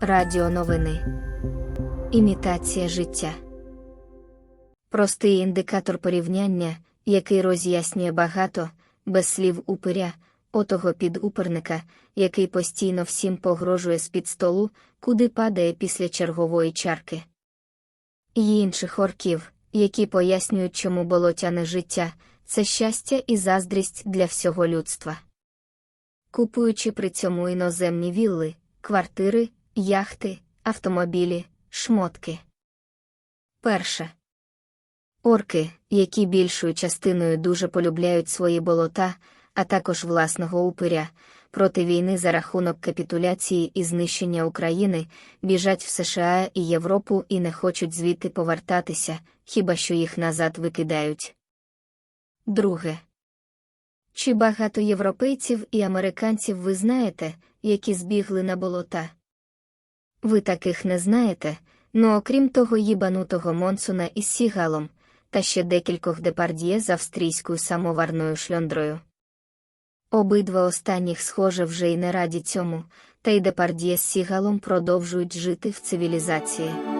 Радіо новини. Імітація життя. Простий індикатор порівняння, який роз'яснює багато, без слів упиря, отого підуперника, який постійно всім погрожує з-під столу, куди падає після чергової чарки. І інших орків, які пояснюють, чому болотяне життя це щастя і заздрість для всього людства. Купуючи при цьому іноземні вілли, квартири, яхти, автомобілі, шмотки. Перше. Орки, які більшою частиною дуже полюбляють свої болота, а також власного упиря, проти війни за рахунок капітуляції і знищення України, біжать в США і Європу і не хочуть звідти повертатися, хіба що їх назад викидають. Друге. Чи багато європейців і американців ви знаєте, які збігли на болота? Ви таких не знаєте, ну окрім того їбанутого Монсуна із Сігалом, та ще декількох депардіє з австрійською самоварною шльондрою. Обидва останніх, схоже, вже й не раді цьому, та й депардіє з Сігалом продовжують жити в цивілізації.